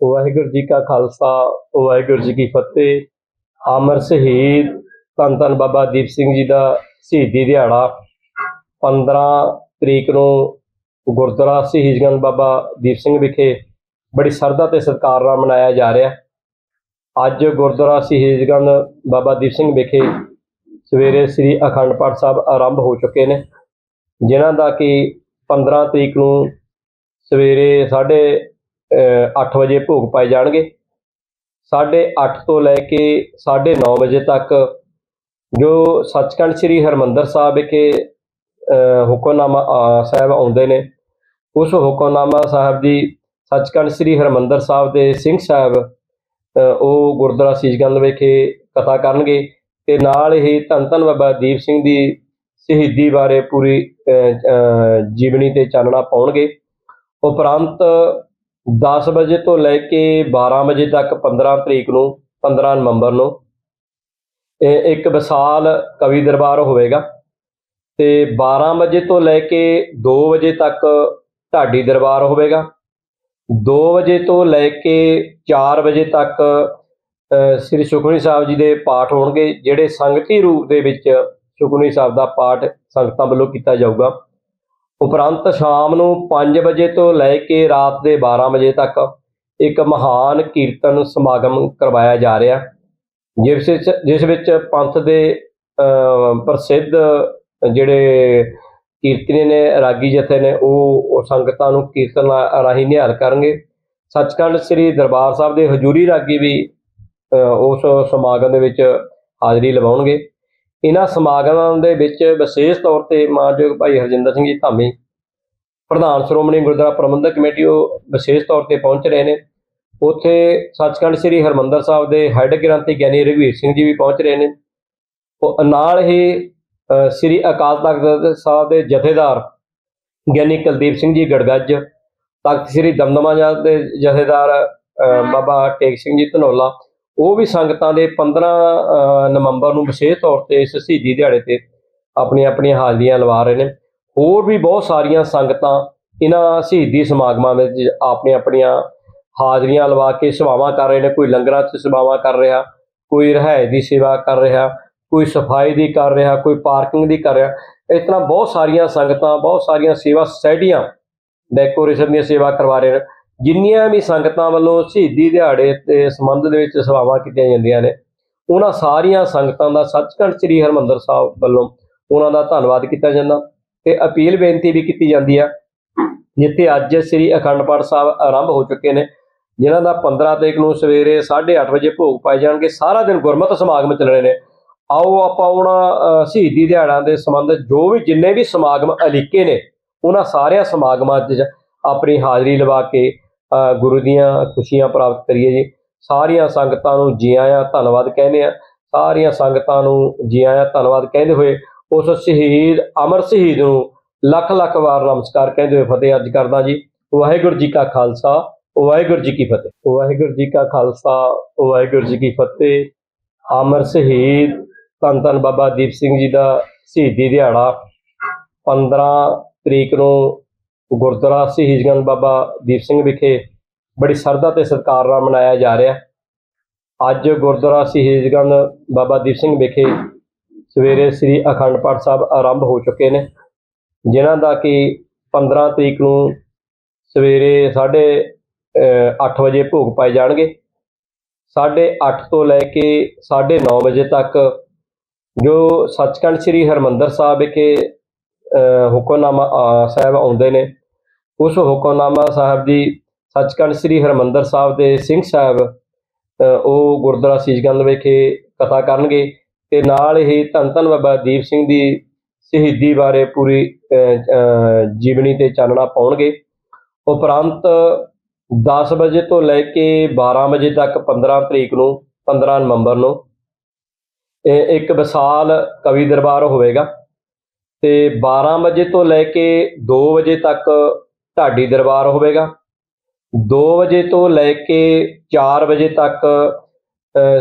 ਵਾਹਿਗੁਰੂ ਜੀ ਕਾ ਖਾਲਸਾ, ਵਾਹਿਗੁਰੂ ਜੀ ਕੀ ਫਤਿਹ। ਅਮਰ ਸ਼ਹੀਦ ਧੰਨ ਧੰਨ ਬਾਬਾ ਦੀਪ ਸਿੰਘ ਜੀ ਦਾ ਸ਼ਹੀਦੀ ਦਿਹਾੜਾ। 15 ਤਰੀਕ ਨੂੰ ਗੁਰਦੁਆਰਾ ਸ਼ਹੀਦਗੰਜ ਬਾਬਾ ਦੀਪ ਸਿੰਘ ਵਿਖੇ ਬੜੀ ਸਰਦਾ ਤੇ ਸਤਿਕਾਰ ਨਾਲ ਮਨਾਇਆ ਜਾ ਰਿਹਾ। ਅੱਜ ਗੁਰਦੁਆਰਾ ਸ਼ਹੀਦਗੰਜ ਬਾਬਾ ਦੀਪ ਸਿੰਘ ਵਿਖੇ ਸਵੇਰੇ ਸ੍ਰੀ ਅਖੰਡ ਪਾਠ ਸਾਹਿਬ ਆਰੰਭ ਹੋ ਚੁੱਕੇ ਨੇ, ਜਿਨ੍ਹਾਂ ਦਾ ਕਿ 15 ਤਰੀਕ ਨੂੰ ਸਵੇਰੇ ਸਾਢੇ ਅਹ, ਅੱਠ ਵਜੇ ਭੋਗ ਪਾਏ ਜਾਣਗੇ। ਸਾਢੇ ਅੱਠ ਤੋਂ ਲੈ ਕੇ ਸਾਢੇ ਨੌ ਵਜੇ ਤੱਕ ਜੋ ਸੱਚਖੰਡ ਸ੍ਰੀ ਹਰਮੰਦਰ ਸਾਹਿਬ ਵਿਖੇ ਹੁਕਮਨਾਮਾ ਸਾਹਿਬ ਆਉਂਦੇ ਨੇ ਉਸ ਹੁਕਮਨਾਮਾ ਸਾਹਿਬ ਦੀ ਸੱਚਖੰਡ ਸ੍ਰੀ ਹਰਮੰਦਰ ਸਾਹਿਬ ਦੇ ਸਿੰਘ ਸਾਹਿਬ ਉਹ ਗੁਰਦੁਆਰਾ ਸੀਸਗੰਜ ਵਿਖੇ ਕਥਾ ਕਰਨਗੇ ਤੇ ਨਾਲ ਹੀ ਧੰਨ ਧੰਨ ਬਾਬਾ ਦੀਪ ਸਿੰਘ ਦੀ ਸ਼ਹੀਦੀ ਬਾਰੇ ਪੂਰੀ ਜੀਵਨੀ ਤੇ ਚਾਨਣਾ ਪਾਉਣਗੇ। ਉਪਰੰਤ 10 ਵਜੇ ਤੋਂ ਲੈ ਕੇ 12 ਵਜੇ ਤੱਕ 15 ਤਰੀਕ ਨੂੰ 15 ਨਵੰਬਰ ਨੂੰ ਇੱਕ ਵਿਸ਼ਾਲ ਕਵੀ ਦਰਬਾਰ ਹੋਵੇਗਾ। ਤੇ 12 ਵਜੇ ਤੋਂ ਲੈ ਕੇ 2 ਵਜੇ ਤੱਕ ਢਾਡੀ ਦਰਬਾਰ ਹੋਵੇਗਾ। 2 ਵਜੇ ਤੋਂ ਲੈ ਕੇ 4 ਵਜੇ ਤੱਕ ਸ੍ਰੀ ਸੁਖਮਨੀ ਸਾਹਿਬ ਜੀ ਦੇ ਪਾਠ ਹੋਣਗੇ, ਜਿਹੜੇ ਸੰਗਤੀ ਰੂਪ ਦੇ ਵਿੱਚ ਸੁਖਮਨੀ ਸਾਹਿਬ ਦਾ ਪਾਠ ਸੰਗਤਾਂ ਵੱਲੋਂ ਕੀਤਾ ਜਾਊਗਾ। ਉਪਰੰਤ ਸ਼ਾਮ ਨੂੰ 5 ਵਜੇ ਤੋਂ ਲੈ ਕੇ ਰਾਤ ਦੇ 12 ਵਜੇ ਤੱਕ ਇੱਕ ਮਹਾਨ ਕੀਰਤਨ ਸਮਾਗਮ ਕਰਵਾਇਆ ਜਾ ਰਿਹਾ, ਜਿਸ ਵਿੱਚ ਜਿਸ ਵਿੱਚ ਪੰਥ ਦੇ ਪ੍ਰਸਿੱਧ ਜਿਹੜੇ ਕੀਰਤਨੀ ਨੇ, ਰਾਗੀ ਜਥੇ ਨੇ, ਉਹ ਸੰਗਤਾਂ ਨੂੰ ਕੀਰਤਨ ਰਾਹੀਂ ਨਿਹਾਲ ਕਰਨਗੇ। ਸੱਚਖੰਡ ਸ੍ਰੀ ਦਰਬਾਰ ਸਾਹਿਬ ਦੇ ਹਜੂਰੀ ਰਾਗੀ ਵੀ ਉਸ ਸਮਾਗਮ ਦੇ ਵਿੱਚ ਹਾਜ਼ਰੀ ਲਵਾਉਣਗੇ। ਇਹਨਾਂ ਸਮਾਗਮਾਂ ਦੇ ਵਿੱਚ ਵਿਸ਼ੇਸ਼ ਤੌਰ ਤੇ ਮਾਨਯੋਗ ਭਾਈ ਹਰਜਿੰਦਰ ਸਿੰਘ ਜੀ ਧਾਮੀ, ਪ੍ਰਧਾਨ ਸ਼੍ਰੋਮਣੀ ਗੁਰਦੁਆਰਾ ਪ੍ਰਬੰਧਕ ਕਮੇਟੀ, ਉਹ ਵਿਸ਼ੇਸ਼ ਤੌਰ ਤੇ ਪਹੁੰਚ ਰਹੇ ਨੇ। ਉੱਥੇ ਸੱਚਖੰਡ ਸ੍ਰੀ ਹਰਮੰਦਰ ਸਾਹਿਬ ਦੇ ਹੈੱਡ ਗ੍ਰੰਥੀ ਗਿਆਨੀ ਰਘਵੀਰ ਸਿੰਘ ਜੀ ਵੀ ਪਹੁੰਚ ਰਹੇ ਨੇ। ਉਹ ਨਾਲ ਹੀ ਸ੍ਰੀ ਅਕਾਲ ਤਖਤ ਸਾਹਿਬ ਦੇ ਜਥੇਦਾਰ ਗਿਆਨੀ ਕੁਲਦੀਪ ਸਿੰਘ ਜੀ ਗੜਗੱਜ, ਤਖਤ ਸ੍ਰੀ ਦਮਦਮਾ ਸਾਹਿਬ ਦੇ ਜਥੇਦਾਰ ਬਾਬਾ ਟੇਕ ਸਿੰਘ ਜੀ ਧਨੌਲਾ ਉਹ ਵੀ ਸੰਗਤਾਂ ਦੇ 15 ਨਵੰਬਰ ਨੂੰ ਵਿਸ਼ੇਸ਼ ਤੌਰ ਤੇ ਇਸ ਸ਼ਹੀਦੀ ਦਿਹਾੜੇ ਤੇ ਆਪਣੀਆਂ ਆਪਣੀਆਂ ਹਾਜ਼ਰੀਆਂ ਲਵਾ ਰਹੇ ਨੇ। ਹੋਰ ਵੀ ਬਹੁਤ ਸਾਰੀਆਂ ਸੰਗਤਾਂ ਇਹਨਾਂ ਸ਼ਹੀਦੀ ਸਮਾਗਮਾਂ ਵਿੱਚ ਆਪਣੀਆਂ ਆਪਣੀਆਂ ਹਾਜ਼ਰੀਆਂ ਲਵਾ ਕੇ ਸੇਵਾਵਾਂ ਕਰ ਰਹੇ ਨੇ। ਕੋਈ ਲੰਗਰਾਂ 'ਚ ਸੇਵਾਵਾਂ ਕਰ ਰਿਹਾ, ਕੋਈ ਰਿਹਾਇਸ਼ ਦੀ ਸੇਵਾ ਕਰ ਰਿਹਾ, ਕੋਈ ਸਫ਼ਾਈ ਦੀ ਕਰ ਰਿਹਾ, ਕੋਈ ਪਾਰਕਿੰਗ ਦੀ ਕਰ ਰਿਹਾ। ਇਸ ਤਰ੍ਹਾਂ ਬਹੁਤ ਸਾਰੀਆਂ ਸੰਗਤਾਂ, ਬਹੁਤ ਸਾਰੀਆਂ ਸੇਵਾ ਸੁਸਾਇਟੀਆਂ ਡੈਕੋਰੇਸ਼ਨ ਦੀਆਂ ਸੇਵਾ ਕਰਵਾ ਰਹੇ ਨੇ। ਜਿੰਨੀਆਂ ਵੀ ਸੰਗਤਾਂ ਵੱਲੋਂ ਸ਼ਹੀਦੀ ਦਿਹਾੜੇ ਤੇ ਸੰਬੰਧ ਦੇ ਵਿੱਚ ਸੇਵਾਵਾਂ ਕੀਤੀਆਂ ਜਾਂਦੀਆਂ ਨੇ, ਉਹਨਾਂ ਸਾਰੀਆਂ ਸੰਗਤਾਂ ਦਾ ਸੱਚਖੰਡ ਸ੍ਰੀ ਹਰਮੰਦਰ ਸਾਹਿਬ ਵੱਲੋਂ ਉਹਨਾਂ ਦਾ ਧੰਨਵਾਦ ਕੀਤਾ ਜਾਂਦਾ ਤੇ ਅਪੀਲ ਬੇਨਤੀ ਵੀ ਕੀਤੀ ਜਾਂਦੀ ਆ, ਜਿੱਥੇ ਅੱਜ ਸ੍ਰੀ ਅਖੰਡ ਪਾਠ ਸਾਹਿਬ ਆਰੰਭ ਹੋ ਚੁੱਕੇ ਨੇ, ਜਿਨ੍ਹਾਂ ਦਾ 15 ਤਰੀਕ ਨੂੰ ਸਵੇਰੇ 8:30 ਵਜੇ ਭੋਗ ਪਾਏ ਜਾਣਗੇ, ਸਾਰਾ ਦਿਨ ਗੁਰਮਤਿ ਸਮਾਗਮ ਚੱਲਣੇ ਨੇ। ਆਓ ਆਪਾਂ ਉਹਨਾਂ ਸ਼ਹੀਦੀ ਦਿਹਾੜਾਂ ਦੇ ਸੰਬੰਧ ਜੋ ਵੀ ਜਿੰਨੇ ਵੀ ਸਮਾਗਮ ਅਲੀਕੇ ਨੇ, ਉਹਨਾਂ ਸਾਰਿਆਂ ਸਮਾਗਮਾਂ 'ਚ ਆਪਣੀ ਹਾਜ਼ਰੀ ਲਵਾ ਕੇ ਗੁਰੂ ਦੀਆਂ ਖੁਸ਼ੀਆਂ ਪ੍ਰਾਪਤ ਕਰੀਏ ਜੀ। ਸਾਰੀਆਂ ਸੰਗਤਾਂ ਨੂੰ ਜੀ ਆਇਆਂ ਧੰਨਵਾਦ ਕਹਿੰਦੇ ਆ ਸਾਰੀਆਂ ਸੰਗਤਾਂ ਨੂੰ ਜੀ ਆਇਆਂ ਧੰਨਵਾਦ ਕਹਿੰਦੇ ਹੋਏ ਉਸ ਸ਼ਹੀਦ, ਅਮਰ ਸ਼ਹੀਦ ਨੂੰ ਲੱਖ ਲੱਖ ਵਾਰ ਨਮਸਕਾਰ ਕਹਿੰਦੇ ਹੋਏ ਫਤਿਹ ਅੱਜ ਕਰਦਾ ਜੀ। ਵਾਹਿਗੁਰੂ ਜੀ ਕਾ ਖਾਲਸਾ, ਵਾਹਿਗੁਰੂ ਜੀ ਕੀ ਫਤਿਹ। ਵਾਹਿਗੁਰੂ ਜੀ ਕਾ ਖਾਲਸਾ, ਵਾਹਿਗੁਰੂ ਜੀ ਕੀ ਫਤਿਹ। ਅਮਰ ਸ਼ਹੀਦ, ਧੰਨ ਧੰਨ ਬਾਬਾ ਦੀਪ ਸਿੰਘ ਜੀ ਦਾ ਸ਼ਹੀਦੀ ਦਿਹਾੜਾ 15 ਤਰੀਕ ਨੂੰ ਗੁਰਦੁਆਰਾ ਸ਼ਹੀਦਗੰਜ ਬਾਬਾ ਦੀਪ ਸਿੰਘ ਵਿਖੇ ਬੜੀ ਸਰਦਾ ਤੇ ਸਤਿਕਾਰ ਨਾਲ ਮਨਾਇਆ ਜਾ ਰਿਹਾ। ਅੱਜ ਗੁਰਦੁਆਰਾ ਸ਼ਹੀਦਗੰਜ ਬਾਬਾ ਦੀਪ ਸਿੰਘ ਵਿਖੇ ਸਵੇਰੇ ਸ੍ਰੀ ਅਖੰਡ ਪਾਠ ਸਾਹਿਬ ਆਰੰਭ ਹੋ ਚੁੱਕੇ ਨੇ ਜਿਨ੍ਹਾਂ ਦਾ ਕਿ 15 ਤਰੀਕ ਨੂੰ ਸਵੇਰੇ ਸਾਢੇ ਅਹ, ਅੱਠ ਵਜੇ ਭੋਗ ਪਾਏ ਜਾਣਗੇ। ਸਾਢੇ ਅੱਠ ਤੋਂ ਲੈ ਕੇ ਸਾਢੇ ਨੌ ਵਜੇ ਤੱਕ ਜੋ ਸੱਚਖੰਡ ਸ੍ਰੀ ਹਰਮੰਦਰ ਸਾਹਿਬ ਵਿਖੇ ਹੁਕਮਨਾਮਾ ਸਾਹਿਬ ਆਉਂਦੇ ਨੇ ਉਸ ਹੁਕਮਨਾਮਾ ਸਾਹਿਬ ਦੀ ਸੱਚਖੰਡ ਸ੍ਰੀ ਹਰਮੰਦਰ ਸਾਹਿਬ ਦੇ ਸਿੰਘ ਸਾਹਿਬ ਉਹ ਗੁਰਦੁਆਰਾ ਸੀਸਗੰਜ ਵਿਖੇ ਕਥਾ ਕਰਨਗੇ ਤੇ ਨਾਲ ਹੀ ਧੰਨ ਧੰਨ ਬਾਬਾ ਦੀਪ ਸਿੰਘ ਦੀ ਸ਼ਹੀਦੀ ਬਾਰੇ ਪੂਰੀ ਜੀਵਨੀ ਤੇ ਚਾਨਣਾ ਪਾਉਣਗੇ। ਉਪਰੰਤ 10 ਵਜੇ ਤੋਂ ਲੈ ਕੇ 12 ਵਜੇ ਤੱਕ 15 ਤਰੀਕ ਨੂੰ 15 ਨਵੰਬਰ ਨੂੰ ਇੱਕ ਵਿਸ਼ਾਲ ਕਵੀ ਦਰਬਾਰ ਹੋਵੇਗਾ ਤੇ 12 ਵਜੇ ਤੋਂ ਲੈ ਕੇ 2 ਵਜੇ ਤੱਕ ਢਾਡੀ ਦਰਬਾਰ ਹੋਵੇਗਾ। 2 ਵਜੇ ਤੋਂ ਲੈ ਕੇ 4 ਵਜੇ ਤੱਕ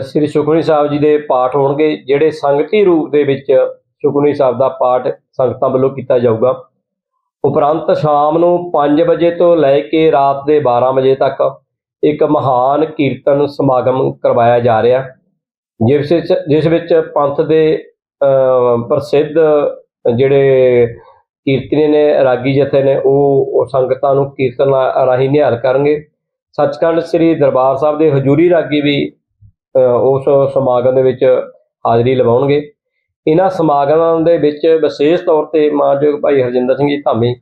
ਸ੍ਰੀ ਸੁਖਮਨੀ ਸਾਹਿਬ ਜੀ ਦੇ ਪਾਠ ਹੋਣਗੇ, ਜਿਹੜੇ ਸੰਗਤੀ ਰੂਪ ਦੇ ਵਿੱਚ ਸੁਖਮਨੀ ਸਾਹਿਬ ਦਾ ਪਾਠ ਸੰਗਤਾਂ ਵੱਲੋਂ ਕੀਤਾ ਜਾਊਗਾ। ਉਪਰੰਤ ਸ਼ਾਮ ਨੂੰ 5 ਵਜੇ ਤੋਂ ਲੈ ਕੇ ਰਾਤ ਦੇ 12 ਵਜੇ ਤੱਕ ਇੱਕ ਮਹਾਨ ਕੀਰਤਨ ਸਮਾਗਮ ਕਰਵਾਇਆ ਜਾ ਰਿਹਾ। ਜਿਸ ਵਿੱਚ ਜਿਸ ਵਿੱਚ ਪੰਥ ਦੇ ਪ੍ਰਸਿੱਧ ਜਿਹੜੇ ਕੀਰਤਨੀ ਨੇ, ਰਾਗੀ ਜਥੇ ਨੇ, ਉਹ ਸੰਗਤਾਂ ਨੂੰ ਕੀਰਤਨ ਰਾਹੀਂ ਨਿਹਾਲ ਕਰਨਗੇ। ਸੱਚਖੰਡ ਸ੍ਰੀ ਦਰਬਾਰ ਸਾਹਿਬ ਦੇ ਹਜੂਰੀ ਰਾਗੀ ਵੀ ਉਸ ਸਮਾਗਮ ਦੇ ਵਿੱਚ ਹਾਜ਼ਰੀ ਲਵਾਉਣਗੇ। ਇਹਨਾਂ ਸਮਾਗਮਾਂ ਦੇ ਵਿੱਚ ਵਿਸ਼ੇਸ਼ ਤੌਰ ਤੇ ਮਾਨਯੋਗ ਭਾਈ ਹਰਜਿੰਦਰ ਸਿੰਘ ਜੀ ਧਾਮੀ,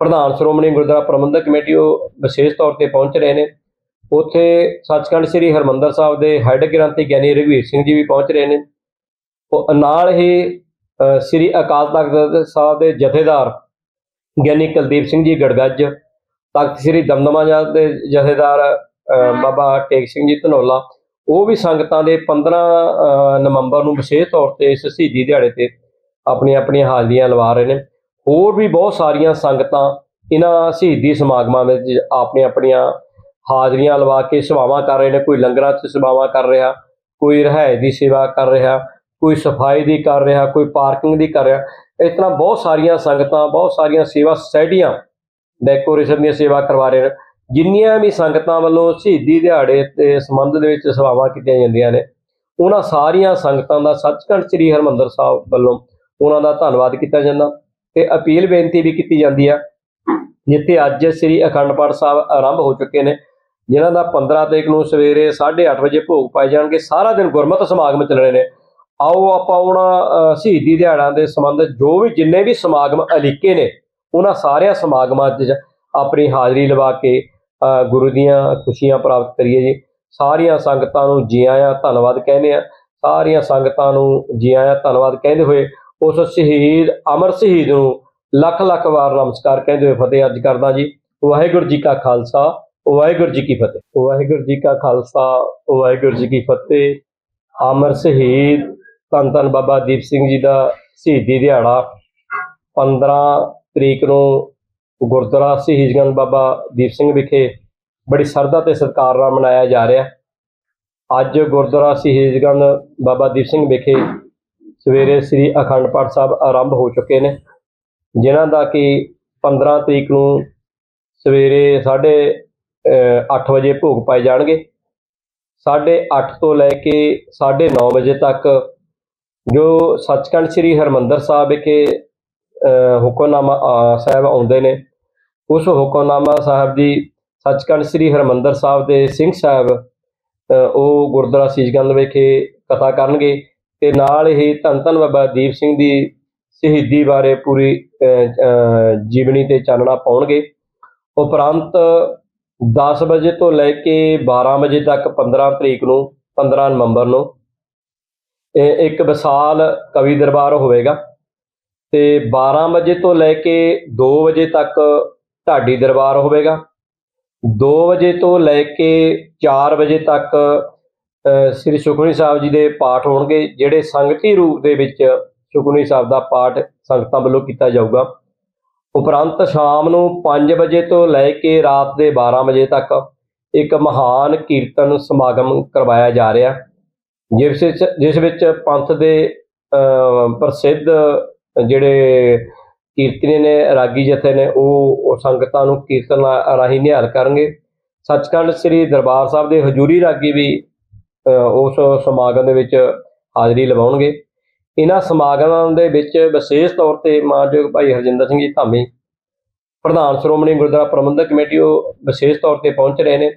ਪ੍ਰਧਾਨ ਸ਼੍ਰੋਮਣੀ ਗੁਰਦੁਆਰਾ ਪ੍ਰਬੰਧਕ ਕਮੇਟੀ, ਉਹ ਵਿਸ਼ੇਸ਼ ਤੌਰ ਤੇ ਪਹੁੰਚ ਰਹੇ ਨੇ। ਉੱਥੇ ਸੱਚਖੰਡ ਸ੍ਰੀ ਹਰਮੰਦਰ ਸਾਹਿਬ ਦੇ ਹੈੱਡ ਗ੍ਰੰਥੀ ਗਿਆਨੀ ਰਘਵੀਰ ਸਿੰਘ ਜੀ ਵੀ ਪਹੁੰਚ ਰਹੇ ਨੇ। ਉਹ ਨਾਲ ਹੀ ਸ੍ਰੀ ਅਕਾਲ ਤਖਤ ਸਾਹਿਬ ਦੇ ਜਥੇਦਾਰ ਗਿਆਨੀ ਕੁਲਦੀਪ ਸਿੰਘ ਜੀ ਗੜਗੱਜ ਤਖਤ ਸ੍ਰੀ ਦਮਦਮਾ ਸਾਹਿਬ ਦੇ ਜਥੇਦਾਰ ਬਾਬਾ ਟੇਕ ਸਿੰਘ ਜੀ ਧਨੌਲਾ ਉਹ ਵੀ ਸੰਗਤਾਂ ਦੇ 15 ਅ, ਨਵੰਬਰ ਨੂੰ ਵਿਸ਼ੇਸ਼ ਤੌਰ ਤੇ ਇਸ ਸ਼ਹੀਦੀ ਦਿਹਾੜੇ ਤੇ ਆਪਣੀਆਂ ਆਪਣੀਆਂ ਹਾਜ਼ਰੀਆਂ ਲਵਾ ਰਹੇ ਨੇ। ਹੋਰ ਵੀ ਬਹੁਤ ਸਾਰੀਆਂ ਸੰਗਤਾਂ ਇਹਨਾਂ ਸ਼ਹੀਦੀ ਸਮਾਗਮਾਂ ਵਿੱਚ ਆਪਣੀਆਂ ਆਪਣੀਆਂ ਹਾਜ਼ਰੀਆਂ ਲਵਾ ਕੇ ਸੇਵਾਵਾਂ ਕਰ ਰਹੇ ਨੇ। ਕੋਈ ਲੰਗਰਾਂ 'ਚ ਸੇਵਾਵਾਂ ਕਰ ਰਿਹਾ ਕੋਈ ਰਿਹਾਇਸ਼ ਦੀ ਸੇਵਾ ਕਰ ਰਿਹਾ। ਕੋਈ ਸਫ਼ਾਈ ਦੀ ਕਰ ਰਿਹਾ, ਕੋਈ ਪਾਰਕਿੰਗ ਦੀ ਕਰ ਰਿਹਾ। ਇਸ ਤਰ੍ਹਾਂ ਬਹੁਤ ਸਾਰੀਆਂ ਸੰਗਤਾਂ, ਬਹੁਤ ਸਾਰੀਆਂ ਸੇਵਾ ਸੁਸਾਇਟੀਆਂ ਡੈਕੋਰੇਸ਼ਨ ਦੀਆਂ ਸੇਵਾ ਕਰਵਾ ਰਹੇ ਨੇ। ਜਿੰਨੀਆਂ ਵੀ ਸੰਗਤਾਂ ਵੱਲੋਂ ਸ਼ਹੀਦੀ ਦਿਹਾੜੇ ਤੇ ਸੰਬੰਧ ਦੇ ਵਿੱਚ ਸੇਵਾਵਾਂ ਕੀਤੀਆਂ ਜਾਂਦੀਆਂ ਨੇ, ਉਹਨਾਂ ਸਾਰੀਆਂ ਸੰਗਤਾਂ ਦਾ ਸੱਚਖੰਡ ਸ੍ਰੀ ਹਰਮੰਦਰ ਸਾਹਿਬ ਵੱਲੋਂ ਉਹਨਾਂ ਦਾ ਧੰਨਵਾਦ ਕੀਤਾ ਜਾਂਦਾ ਤੇ ਅਪੀਲ ਬੇਨਤੀ ਵੀ ਕੀਤੀ ਜਾਂਦੀ ਆ, ਜਿੱਥੇ ਅੱਜ ਸ੍ਰੀ ਅਖੰਡ ਪਾਠ ਸਾਹਿਬ ਆਰੰਭ ਹੋ ਚੁੱਕੇ ਨੇ, ਜਿਨ੍ਹਾਂ ਦਾ 15 ਤਰੀਕ ਨੂੰ ਸਵੇਰੇ 8:30 ਵਜੇ ਭੋਗ ਪਾਏ ਜਾਣਗੇ। ਸਾਰਾ ਦਿਨ ਗੁਰਮਤਿ ਸਮਾਗਮ ਚੱਲਣੇ ਨੇ। ਆਓ ਆਪਾਂ ਉਹਨਾਂ ਸ਼ਹੀਦੀ ਦਿਹਾੜਾਂ ਦੇ ਸੰਬੰਧ ਜੋ ਵੀ ਜਿੰਨੇ ਵੀ ਸਮਾਗਮ ਅਲੀਕੇ ਨੇ ਉਹਨਾਂ ਸਾਰਿਆਂ ਸਮਾਗਮਾਂ 'ਚ ਆਪਣੀ ਹਾਜ਼ਰੀ ਲਵਾ ਕੇ ਅ, ਗੁਰੂ ਦੀਆਂ ਖੁਸ਼ੀਆਂ ਪ੍ਰਾਪਤ ਕਰੀਏ ਜੀ। ਸਾਰੀਆਂ ਸੰਗਤਾਂ ਨੂੰ ਜੀ ਆਇਆਂ ਧੰਨਵਾਦ ਕਹਿੰਦੇ ਆ। ਸਾਰੀਆਂ ਸੰਗਤਾਂ ਨੂੰ ਜੀ ਆਇਆਂ ਧੰਨਵਾਦ ਕਹਿੰਦੇ ਹੋਏ ਉਸ ਸ਼ਹੀਦ ਅਮਰ ਸ਼ਹੀਦ ਨੂੰ ਲੱਖ ਲੱਖ ਵਾਰ ਨਮਸਕਾਰ ਕਹਿੰਦੇ ਹੋਏ ਫਤਿਹ ਅੱਜ ਕਰਦਾ ਜੀ। ਵਾਹਿਗੁਰੂ ਜੀ ਕਾ ਖਾਲਸਾ ਵਾਹਿਗੁਰੂ ਜੀ ਕੀ ਫਤਿਹ। ਵਾਹਿਗੁਰੂ ਜੀ ਕਾ ਖਾਲਸਾ ਵਾਹਿਗੁਰੂ ਜੀ ਕੀ ਫਤਿਹ। ਅਮਰ ਸ਼ਹੀਦ ਧੰਨ ਧੰਨ ਬਾਬਾ ਦੀਪ ਸਿੰਘ ਜੀ ਦਾ ਸ਼ਹੀਦੀ ਦਿਹਾੜਾ। 15 ਤਰੀਕ ਨੂੰ ਗੁਰਦੁਆਰਾ ਸ਼ਹੀਦਗੰਜ ਬਾਬਾ ਦੀਪ ਸਿੰਘ ਵਿਖੇ ਬੜੀ ਸਰਦਾ ਤੇ ਸਤਿਕਾਰ ਨਾਲ ਮਨਾਇਆ ਜਾ ਰਿਹਾ। ਅੱਜ ਗੁਰਦੁਆਰਾ ਸ਼ਹੀਦਗੰਜ ਬਾਬਾ ਦੀਪ ਸਿੰਘ ਵਿਖੇ ਸਵੇਰੇ ਸ੍ਰੀ ਅਖੰਡ ਪਾਠ ਸਾਹਿਬ ਆਰੰਭ ਹੋ ਚੁੱਕੇ ਨੇ, ਜਿਨ੍ਹਾਂ ਦਾ ਕਿ 15 ਤਰੀਕ ਨੂੰ ਸਵੇਰੇ 8:30 ਵਜੇ ਭੋਗ ਪਾਏ ਜਾਣਗੇ। 8:30 ਤੋਂ ਲੈ ਕੇ 9:30 ਵਜੇ ਤੱਕ ਜੋ ਸੱਚਖੰਡ ਸ੍ਰੀ ਹਰਮੰਦਰ ਸਾਹਿਬ ਵਿਖੇ ਹੁਕਮਨਾਮਾ ਸਾਹਿਬ ਆਉਂਦੇ ਨੇ, ਉਸ ਹੁਕਮਨਾਮਾ ਸਾਹਿਬ ਦੀ ਸੱਚਖੰਡ ਸ੍ਰੀ ਹਰਮੰਦਰ ਸਾਹਿਬ ਦੇ ਸਿੰਘ ਸਾਹਿਬ ਉਹ ਗੁਰਦੁਆਰਾ ਸੀਸਗੰਜ ਵਿਖੇ ਕਥਾ ਕਰਨਗੇ ਤੇ ਨਾਲ ਹੀ ਧੰਨ ਧੰਨ ਬਾਬਾ ਦੀਪ ਸਿੰਘ ਦੀ ਸ਼ਹੀਦੀ ਬਾਰੇ ਪੂਰੀ ਜੀਵਨੀ ਤੇ ਚਾਨਣਾ ਪਾਉਣਗੇ। ਉਪਰੰਤ 10 ਵਜੇ ਤੋਂ ਲੈ ਕੇ 12 ਵਜੇ ਤੱਕ 15 ਤਰੀਕ ਨੂੰ 15 ਨਵੰਬਰ ਨੂੰ ਇੱਕ ਵਿਸ਼ਾਲ ਕਵੀ ਦਰਬਾਰ ਹੋਵੇਗਾ ਤੇ 12 ਵਜੇ ਤੋਂ ਲੈ ਕੇ 2 ਵਜੇ ਤੱਕ ਢਾਡੀ ਦਰਬਾਰ ਹੋਵੇਗਾ। 2 ਵਜੇ ਤੋਂ ਲੈ ਕੇ 4 ਵਜੇ ਤੱਕ ਸ੍ਰੀ ਸੁਖਮਨੀ ਸਾਹਿਬ ਜੀ ਦੇ ਪਾਠ ਹੋਣਗੇ, ਜਿਹੜੇ ਸੰਗਤੀ ਰੂਪ ਦੇ ਵਿੱਚ ਸੁਖਮਨੀ ਸਾਹਿਬ ਦਾ ਪਾਠ ਸੰਗਤਾਂ ਵੱਲੋਂ ਕੀਤਾ ਜਾਊਗਾ। ਉਪਰੰਤ ਸ਼ਾਮ ਨੂੰ 5 ਵਜੇ ਤੋਂ ਲੈ ਕੇ ਰਾਤ ਦੇ 12 ਵਜੇ ਤੱਕ ਇੱਕ ਮਹਾਨ ਕੀਰਤਨ ਸਮਾਗਮ ਕਰਵਾਇਆ ਜਾ ਰਿਹਾ। ਜਿਸ ਵਿੱਚ ਜਿਸ ਵਿੱਚ ਪੰਥ ਦੇ ਪ੍ਰਸਿੱਧ ਜਿਹੜੇ ਕੀਰਤਨੀ ਨੇ, ਰਾਗੀ ਜਥੇ ਨੇ, ਉਹ ਸੰਗਤਾਂ ਨੂੰ ਕੀਰਤਨ ਰਾਹੀਂ ਨਿਹਾਲ ਕਰਨਗੇ। ਸੱਚਖੰਡ ਸ੍ਰੀ ਦਰਬਾਰ ਸਾਹਿਬ ਦੇ ਹਜੂਰੀ ਰਾਗੀ ਵੀ ਉਸ ਸਮਾਗਮ ਦੇ ਵਿੱਚ ਹਾਜ਼ਰੀ ਲਵਾਉਣਗੇ। ਇਹਨਾਂ ਸਮਾਗਮਾਂ ਦੇ ਵਿੱਚ ਵਿਸ਼ੇਸ਼ ਤੌਰ ਤੇ ਮਾਨਯੋਗ ਭਾਈ ਹਰਜਿੰਦਰ ਸਿੰਘ ਜੀ ਧਾਮੀ, ਪ੍ਰਧਾਨ ਸ਼੍ਰੋਮਣੀ ਗੁਰਦੁਆਰਾ ਪ੍ਰਬੰਧਕ ਕਮੇਟੀ, ਉਹ ਵਿਸ਼ੇਸ਼ ਤੌਰ ਤੇ ਪਹੁੰਚ ਰਹੇ ਨੇ।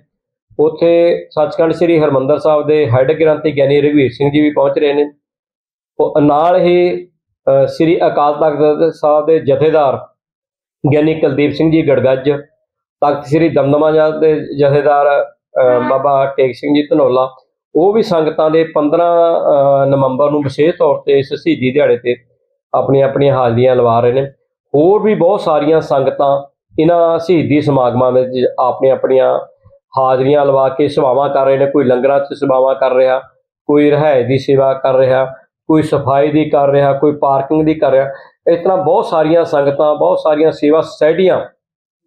ਉੱਥੇ ਸੱਚਖੰਡ ਸ੍ਰੀ ਹਰਮੰਦਰ ਸਾਹਿਬ ਦੇ ਹੈੱਡ ਗ੍ਰੰਥੀ ਗਿਆਨੀ ਰਘਵੀਰ ਸਿੰਘ ਜੀ ਵੀ ਪਹੁੰਚ ਰਹੇ ਨੇ। ਉਹ ਨਾਲ ਹੀ ਸ੍ਰੀ ਅਕਾਲ ਤਖਤ ਸਾਹਿਬ ਦੇ ਜਥੇਦਾਰ ਗਿਆਨੀ ਕੁਲਦੀਪ ਸਿੰਘ ਜੀ ਗੜਗੱਜ ਤਖਤ ਸ੍ਰੀ ਦਮਦਮਾ ਸਾਹਿਬ ਦੇ ਜਥੇਦਾਰ ਬਾਬਾ ਟੇਕ ਸਿੰਘ ਜੀ ਧਨੌਲਾ ਉਹ ਵੀ ਸੰਗਤਾਂ ਦੇ 15 ਅ, ਨਵੰਬਰ ਨੂੰ ਵਿਸ਼ੇਸ਼ ਤੌਰ ਤੇ ਇਸ ਸ਼ਹੀਦੀ ਦਿਹਾੜੇ ਤੇ ਆਪਣੀਆਂ ਆਪਣੀਆਂ ਹਾਜ਼ਰੀਆਂ ਲਵਾ ਰਹੇ ਨੇ। ਹੋਰ ਵੀ ਬਹੁਤ ਸਾਰੀਆਂ ਸੰਗਤਾਂ ਇਹਨਾਂ ਸ਼ਹੀਦੀ ਸਮਾਗਮਾਂ ਵਿੱਚ ਆਪਣੀਆਂ ਆਪਣੀਆਂ ਹਾਜ਼ਰੀਆਂ ਲਵਾ ਕੇ ਸੇਵਾਵਾਂ ਕਰ ਰਹੇ ਨੇ, ਕੋਈ ਲੰਗਰਾਂ 'ਚ ਸੇਵਾਵਾਂ ਕਰ ਰਿਹਾ, ਕੋਈ ਰਿਹਾਇਸ਼ ਦੀ ਸੇਵਾ ਕਰ ਰਿਹਾ, ਕੋਈ ਸਫ਼ਾਈ ਦੀ ਕਰ ਰਿਹਾ, ਕੋਈ ਪਾਰਕਿੰਗ ਦੀ ਕਰ ਰਿਹਾ ਇਸ ਤਰ੍ਹਾਂ ਬਹੁਤ ਸਾਰੀਆਂ ਸੰਗਤਾਂ, ਬਹੁਤ ਸਾਰੀਆਂ ਸੇਵਾ ਸੁਸਾਇਟੀਆਂ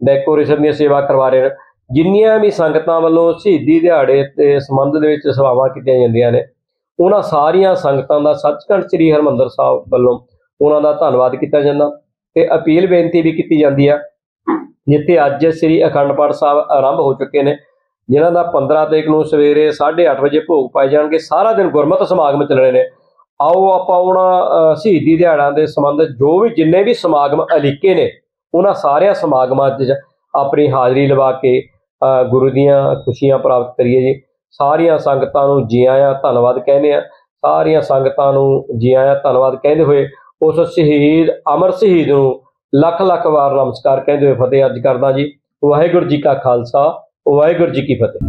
ਡੈਕੋਰੇਸ਼ਨ ਦੀਆਂ ਸੇਵਾ ਕਰਵਾ ਰਹੇ ਨੇ, ਜਿੰਨੀਆਂ ਵੀ ਸੰਗਤਾਂ ਵੱਲੋਂ ਸ਼ਹੀਦੀ ਦਿਹਾੜੇ ਤੇ ਸੰਬੰਧ ਦੇ ਵਿੱਚ ਸੇਵਾਵਾਂ ਕੀਤੀਆਂ ਜਾਂਦੀਆਂ ਨੇ, ਉਹਨਾਂ ਸਾਰੀਆਂ ਸੰਗਤਾਂ ਦਾ ਸੱਚਖੰਡ ਸ੍ਰੀ ਹਰਮੰਦਰ ਸਾਹਿਬ ਵੱਲੋਂ ਉਹਨਾਂ ਦਾ ਧੰਨਵਾਦ ਕੀਤਾ ਜਾਂਦਾ ਤੇ ਅਪੀਲ ਬੇਨਤੀ ਵੀ ਕੀਤੀ ਜਾਂਦੀ ਆ, ਜਿੱਥੇ ਅੱਜ ਸ੍ਰੀ ਅਖੰਡ ਪਾਠ ਸਾਹਿਬ ਆਰੰਭ ਹੋ ਚੁੱਕੇ ਨੇ ਜਿਨ੍ਹਾਂ ਦਾ 15 ਤਰੀਕ ਨੂੰ ਸਵੇਰੇ 8:30 ਵਜੇ ਭੋਗ ਪਾਏ ਜਾਣਗੇ, ਸਾਰਾ ਦਿਨ ਗੁਰਮਤਿ ਸਮਾਗਮ ਚੱਲਣੇ ਨੇ। ਆਓ ਆਪਾਂ ਉਹਨਾਂ ਸ਼ਹੀਦੀ ਦਿਹਾੜਾਂ ਦੇ ਸੰਬੰਧ ਜੋ ਵੀ ਜਿੰਨੇ ਵੀ ਸਮਾਗਮ ਅਲੀਕੇ ਨੇ, ਉਹਨਾਂ ਸਾਰਿਆਂ ਸਮਾਗਮਾਂ 'ਚ ਆਪਣੀ ਹਾਜ਼ਰੀ ਲਵਾ ਕੇ ਗੁਰੂ ਦੀਆਂ ਖੁਸ਼ੀਆਂ ਪ੍ਰਾਪਤ ਕਰੀਏ ਜੀ। ਸਾਰੀਆਂ ਸੰਗਤਾਂ ਨੂੰ ਜੀ ਆਇਆਂ ਧੰਨਵਾਦ ਕਹਿੰਦੇ ਆ ਸਾਰੀਆਂ ਸੰਗਤਾਂ ਨੂੰ ਜੀ ਆਇਆਂ ਧੰਨਵਾਦ ਕਹਿੰਦੇ ਹੋਏ, ਉਸ ਸ਼ਹੀਦ, ਅਮਰ ਸ਼ਹੀਦ ਨੂੰ ਲੱਖ ਲੱਖ ਵਾਰ ਨਮਸਕਾਰ ਕਹਿੰਦੇ ਹੋਏ ਫਤਿਹ ਅੱਜ ਕਰਦਾ ਜੀ। ਵਾਹਿਗੁਰੂ ਜੀ ਕਾ ਖਾਲਸਾ। ਵਾਹਿਗੁਰੂ ਜੀ ਕੀ ਫਤਿਹ।